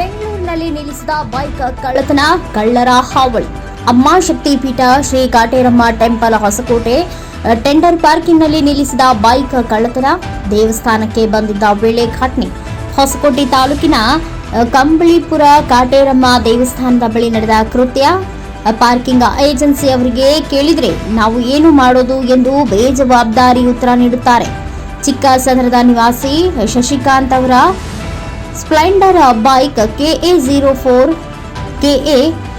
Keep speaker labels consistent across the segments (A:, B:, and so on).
A: ಬೆಂಗಳೂರಿನಲ್ಲಿ ನಿಲ್ಲಿಸಿದ ಬೈಕ್ ಕಳ್ಳತನ ಕಳ್ಳರ ಹಾವಳಿ. ಅಮ್ಮ ಶಕ್ತಿ ಪೀಠ, ಶ್ರೀ ಕಾಟೇರಮ್ಮ ಟೆಂಪಲ್, ಹೊಸಕೋಟೆ ಟೆಂಡರ್ ಪಾರ್ಕಿಂಗ್ನಲ್ಲಿ ನಿಲ್ಲಿಸಿದ ಬೈಕ್ ಕಳ್ಳತನ ದೇವಸ್ಥಾನಕ್ಕೆ ಬಂದಿದ್ದ ವೇಳೆ ಘಟನೆ. ಹೊಸಕೋಟೆ ತಾಲೂಕಿನ ಕಂಬಳಿಪುರ ಕಾಟೇರಮ್ಮ ದೇವಸ್ಥಾನದ ಬಳಿ ನಡೆದ ಕೃತ್ಯ. ಪಾರ್ಕಿಂಗ್ ಏಜೆನ್ಸಿ ಅವರಿಗೆ ಕೇಳಿದ್ರೆ ನಾವು ಏನು ಮಾಡೋದು ಎಂದು ಬೇಜವಾಬ್ದಾರಿ ಉತ್ತರ ನೀಡುತ್ತಾರೆ. ಚಿಕ್ಕಸಂದ್ರದ ನಿವಾಸಿ ಶಶಿಕಾಂತ್ ಅವರ Splendor bike A zero four KA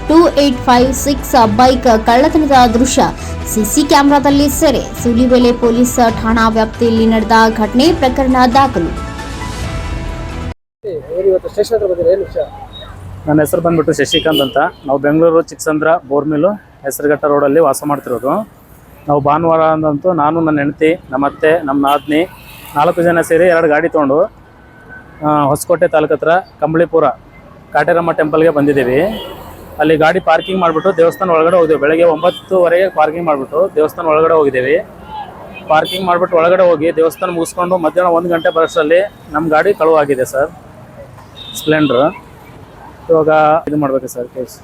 A: two eight five six bike ಕಳ್ಳತನದ ದೃಶ್ಯ ಸಿಸಿ ಕ್ಯಾಮೆರಾದಲ್ಲಿ ಸೆರೆ. ಸುಲಿಬೆಲೆ ಪೊಲೀಸ್ ಠಾಣಾ ವ್ಯಾಪ್ತಿಯಲ್ಲಿ ನಡೆದ ಘಟನೆ ಪ್ರಕರಣ ದಾಖಲು.
B: ನನ್ನ ಹೆಸರು ಬಂದ್ಬಿಟ್ಟು ಶಶಿಕಾಂತ್ ಅಂತ. ನಾವು ಬೆಂಗಳೂರು ಚಿಕ್ಕಸಂದ್ರ ಬೋರ್ಮಿಲ್ಲು ಹೆಸರುಘಟ್ಟ ರೋಡಲ್ಲಿ ವಾಸ ಮಾಡ್ತಿರೋದು. ನಾವು ಭಾನುವಾರ ಅಂದಂತೂ ನಾನು ನನ್ನ ಹೆಂಡತಿ ನಮ್ಮ ಅತ್ತೆ ನಮ್ಮ ನಾದ್ನಿ ನಾಲ್ಕು ಜನ ಸೇರಿ ಎರಡು ಗಾಡಿ ತೊಗೊಂಡು ಹೊಸಕೋಟೆ ತಾಲೂಕು ಹತ್ರ ಕಂಬಳಿಪುರ ಕಾಟೇರಮ್ಮ ಟೆಂಪಲ್ಗೆ ಬಂದಿದ್ದೀವಿ. ಅಲ್ಲಿ ಗಾಡಿ ಪಾರ್ಕಿಂಗ್ ಮಾಡಿಬಿಟ್ಟು ದೇವಸ್ಥಾನ ಒಳಗಡೆ ಹೋಗಿದ್ದೀವಿ ಬೆಳಗ್ಗೆ ಒಂಬತ್ತುವರೆಗೆ ಪಾರ್ಕಿಂಗ್ ಮಾಡಿಬಿಟ್ಟು ದೇವಸ್ಥಾನ ಒಳಗಡೆ ಹೋಗಿದ್ದೀವಿ. ಪಾರ್ಕಿಂಗ್ ಮಾಡಿಬಿಟ್ಟು ಒಳಗಡೆ ಹೋಗಿ ದೇವಸ್ಥಾನ ಮುಗಿಸ್ಕೊಂಡು ಮಧ್ಯಾಹ್ನ ಒಂದು ಗಂಟೆ ಬರೋಷ್ಟರಲ್ಲಿ ನಮ್ಮ ಗಾಡಿ ಕಳುವಾಗಿದೆ ಸರ್. ಸ್ಪ್ಲೆಂಡ್ರ್ ಇವಾಗ ಇದು ಮಾಡ್ಬೇಕು ಸರ್ ಕೇಸ್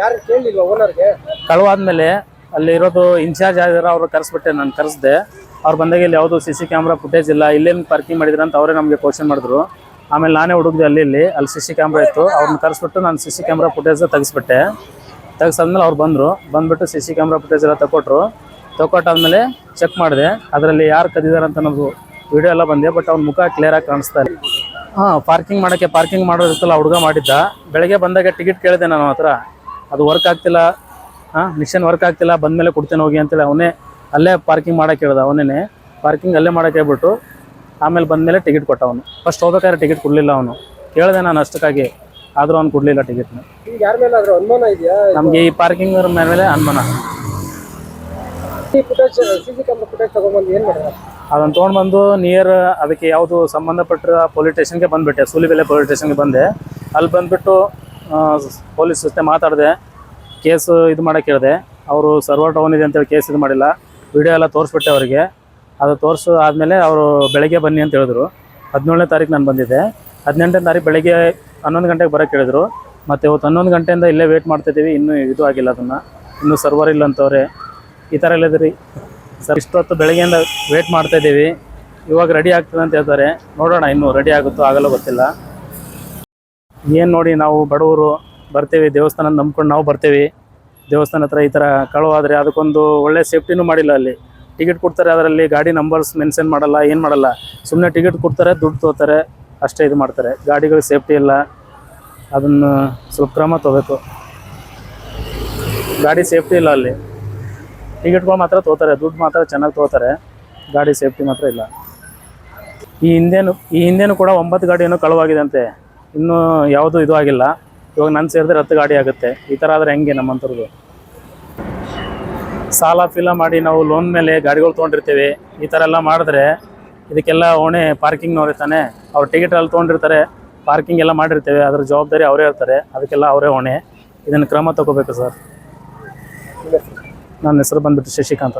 C: ಯಾರು ಕೇಳಲಿಲ್ವಾ ಓನರ್ಗೆ
B: ಕಳುವಾದ್ಮೇಲೆ ಅಲ್ಲಿ ಇರೋದು ಇನ್ಚಾರ್ಜ್ ಆಗಿರೋ ಅವ್ರು ಕರೆಸ್ಬಿಟ್ಟೆ ನಾನು ಕರೆಸ್ದೆ. ಅವ್ರು ಬಂದಾಗ ಇಲ್ಲಿ ಯಾವುದು ಸಿ ಸಿ ಕ್ಯಾಮ್ರಾ ಫುಟೇಜ್ ಇಲ್ಲ ಇಲ್ಲೇನು ಪಾರ್ಕಿಂಗ್ ಮಾಡಿದ್ರೆ ಅಂತ ಅವರೇ ನಮಗೆ ಕ್ವಶನ್ ಮಾಡಿದ್ರು. ಆಮೇಲೆ ನಾನೇ ಹುಡುಗ್ದೆ ಅಲ್ಲಿ ಇಲ್ಲಿ, ಅಲ್ಲಿ ಸಿ ಸಿ ಕ್ಯಾಮ್ರಾ ಇತ್ತು. ಅವ್ರನ್ನ ಕರೆಸ್ಬಿಟ್ಟು ನಾನು ಸಿ ಸಿ ಕ್ಯಾಮ್ರಾ ಫುಟೇಜ್ ತೆಗಿಸ್ಬಿಟ್ಟೆ. ತೆಗ್ಸಾದ್ಮೇಲೆ ಅವ್ರು ಬಂದರು. ಬಂದ್ಬಿಟ್ಟು ಸಿ ಸಿ ಕ್ಯಾಮ್ರಾ ಫುಟೇಜ್ ಎಲ್ಲ ತಗೊಟ್ರು ತಗೊಟ್ಟಾದ್ಮೇಲೆ ಚೆಕ್ ಮಾಡಿದೆ. ಅದರಲ್ಲಿ ಯಾರು ಕದಿದ್ದಾರೆ ಅಂತ ಅನ್ನೋದು ವಿಡಿಯೋ ಎಲ್ಲ ಬಂದೆ ಬಟ್ ಅವ್ನ ಮುಖ ಕ್ಲಿಯರಾಗಿ ಕಾಣಿಸ್ತಾ ಇಲ್ಲ. ಹಾಂ ಪಾರ್ಕಿಂಗ್ ಮಾಡೋಕ್ಕೆ ಪಾರ್ಕಿಂಗ್ ಮಾಡೋದಿತ್ತಲ್ಲ ಹುಡುಗ ಮಾಡಿದ್ದ. ಬೆಳಗ್ಗೆ ಬಂದಾಗ ಟಿಕೆಟ್ ಕೇಳಿದೆ ನಾನು ಹತ್ರ ಅದು ವರ್ಕ್ ಆಗ್ತಿಲ್ಲ. ಹಾಂ ಮಿಷನ್ ವರ್ಕ್ ಆಗ್ತಿಲ್ಲ. ಬಂದಮೇಲೆ ಕೊಡ್ತೇನೆ ಹೋಗಿ ಅಂತೇಳಿ ಅವನೇ ಅಲ್ಲೇ ಪಾರ್ಕಿಂಗ್ ಮಾಡಕ್ಕೆ ಹೇಳ್ದ ಅವನೇ ಪಾರ್ಕಿಂಗ್ ಅಲ್ಲೇ ಮಾಡಕ್ಕೆ ಹೇಳ್ಬಿಟ್ಟು ಆಮೇಲೆ ಬಂದಮೇಲೆ ಟಿಕೆಟ್ ಕೊಟ್ಟ ಅವನು ಫಸ್ಟ್ ಹೋಗ್ಬೇಕಾದ್ರೆ ಟಿಕೆಟ್ ಕೊಡಲಿಲ್ಲ ಅವನು. ಕೇಳಿದೆ ನಾನು ಅಷ್ಟಕ್ಕಾಗಿ ಆದರೂ ಅವ್ನು ಕೊಡಲಿಲ್ಲ ಟಿಕೆಟ್ನ
C: ಯಾರ ಮೇಲೆ ಆದ್ರೂ ಅನುಮಾನ ಇದೆಯಾ?
B: ನಮಗೆ ಈ ಪಾರ್ಕಿಂಗ್ ಮೇಲೆ ಅನುಮಾನ.
C: ಈ ಫುಟೇಜ್ ಬಂದು ಸಿ ಕ್ಯಾಮ್ರಾ ಫುಟೇಜ್ ತಗೊಂಡ್ಬಂದು ಏನು ಮಾಡಿದ್ರೆ
B: ಅದನ್ನು ತೊಗೊಂಡ್ಬಂದು ನಿಯರ್ ಅದಕ್ಕೆ ಯಾವುದು ಸಂಬಂಧಪಟ್ಟ ಪೊಲೀಸ್ ಸ್ಟೇಷನ್ಗೆ ಬಂದುಬಿಟ್ಟೆ. ಸೂಲಿಬೆಲೆ ಪೊಲೀಸ್ ಸ್ಟೇಷನ್ಗೆ ಬಂದೆ. ಅಲ್ಲಿ ಬಂದುಬಿಟ್ಟು ಪೊಲೀಸ್ ಜೊತೆ ಮಾತಾಡಿದೆ. ಕೇಸು ಇದು ಮಾಡೋಕ್ಕೆ ಹೇಳಿದೆ. ಅವರು ಸರ್ವರ್ ಟೌನ್ ಇದೆ ಅಂತೇಳಿ ಕೇಸ್ ಇದು ಮಾಡಿಲ್ಲ. ವಿಡಿಯೋ ಎಲ್ಲ ತೋರಿಸ್ಬಿಟ್ಟೆ ಅವರಿಗೆ. ಅದು ತೋರಿಸು ಆದಮೇಲೆ ಅವರು ಬೆಳಗ್ಗೆ ಬನ್ನಿ ಅಂತ ಹೇಳಿದ್ರು. ಹದಿನೇಳನೇ ತಾರೀಕು ನಾನು ಬಂದಿದ್ದೆ. ಹದಿನೆಂಟನೇ ತಾರೀಕು ಬೆಳಗ್ಗೆ ಹನ್ನೊಂದು ಗಂಟೆಗೆ ಬರೋಕ್ಕೆ ಹೇಳಿದ್ರು. ಮತ್ತು ಇವತ್ತು ಹನ್ನೊಂದು ಗಂಟೆಯಿಂದ ಇಲ್ಲೇ ವೇಟ್ ಮಾಡ್ತಿದ್ದೀವಿ ಇನ್ನೂ ಇದು ಆಗಿಲ್ಲ ಅದನ್ನು. ಇನ್ನೂ ಸರ್ವರ್ ಇಲ್ಲ ಅಂತವ್ರೆ. ಈ ಥರ ಎಲ್ಲ ರೀ ಸರ್, ಇಷ್ಟೊತ್ತು ಬೆಳಗ್ಗೆಯಿಂದ ವೇಟ್ ಮಾಡ್ತಾ ಇದ್ದೀವಿ. ಇವಾಗ ರೆಡಿ ಆಗ್ತದೆ ಅಂತ ಹೇಳ್ತಾರೆ. ನೋಡೋಣ ಇನ್ನೂ ರೆಡಿ ಆಗುತ್ತೋ ಆಗಲ್ಲ ಗೊತ್ತಿಲ್ಲ. ಏನು ನೋಡಿ ನಾವು ಬಡವರು ಬರ್ತೀವಿ. ದೇವಸ್ಥಾನ ನಂಬ್ಕೊಂಡು ನಾವು ಬರ್ತೀವಿ. ದೇವಸ್ಥಾನ ಹತ್ರ ಈ ಥರ ಕಳುವಾದರೆ ಅದಕ್ಕೊಂದು ಒಳ್ಳೆ ಸೇಫ್ಟಿನೂ ಮಾಡಿಲ್ಲ ಅಲ್ಲಿ. ಟಿಕೆಟ್ ಕೊಡ್ತಾರೆ, ಅದರಲ್ಲಿ ಗಾಡಿ ನಂಬರ್ಸ್ ಮೆನ್ಷನ್ ಮಾಡಲ್ಲ, ಏನು ಮಾಡಲ್ಲ. ಸುಮ್ಮನೆ ಟಿಕೆಟ್ ಕೊಡ್ತಾರೆ, ದುಡ್ಡು ತೋತಾರೆ ಅಷ್ಟೇ ಇದು ಮಾಡ್ತಾರೆ. ಗಾಡಿಗಳು ಸೇಫ್ಟಿ ಇಲ್ಲ. ಅದನ್ನು ಸ್ವಲ್ಪ ಕ್ರಮ ತಗೋಬೇಕು. ಗಾಡಿ ಸೇಫ್ಟಿ ಇಲ್ಲ ಅಲ್ಲಿ. ಟಿಕೆಟ್ಗಳು ಮಾತ್ರ ತೊಗೋತಾರೆ, ದುಡ್ಡು ಮಾತ್ರ ಚೆನ್ನಾಗಿ ತೊಗೋತಾರೆ. ಗಾಡಿ ಸೇಫ್ಟಿ ಮಾತ್ರ ಇಲ್ಲ. ಈ ಹಿಂದೇನು ಈ ಹಿಂದೇನು ಕೂಡ ಒಂಬತ್ತು ಗಾಡಿ ಕಳುವಾಗಿದೆ ಅಂತೆ ಇನ್ನೂ ಯಾವುದೂ ಇದು ಆಗಿಲ್ಲ. ಇವಾಗ ನನ್ನ ಸೇರಿದ್ರೆ ಹತ್ತು ಗಾಡಿ ಆಗುತ್ತೆ. ಈ ಥರ ಆದರೆ ಹೆಂಗೆ ನಮ್ಮಂಥವ್ರದ್ದು ಸಾಲ ಫೀಲ ಮಾಡಿ ನಾವು ಲೋನ್ ಮೇಲೆ ಗಾಡಿಗಳು ತೊಗೊಂಡಿರ್ತೀವಿ ಈ ಥರ ಎಲ್ಲ ಮಾಡಿದ್ರೆ ಇದಕ್ಕೆಲ್ಲ ಓಣೆ ಪಾರ್ಕಿಂಗ್ನವ್ರು ಇರ್ತಾನೆ ಅವ್ರು ಟಿಕೆಟ್ ಅಲ್ಲಿ ತೊಗೊಂಡಿರ್ತಾರೆ ಪಾರ್ಕಿಂಗ್ ಎಲ್ಲ ಮಾಡಿರ್ತೇವೆ ಅದ್ರ ಜವಾಬ್ದಾರಿ ಅವರೇ ಇರ್ತಾರೆ ಅದಕ್ಕೆಲ್ಲ ಅವರೇ ಓಣೆ. ಇದನ್ನು ಕ್ರಮ ತಗೋಬೇಕು ಸರ್. ನನ್ನ ಹೆಸರು ಬಂದ್ಬಿಟ್ಟು ಶಶಿಕಾಂತ್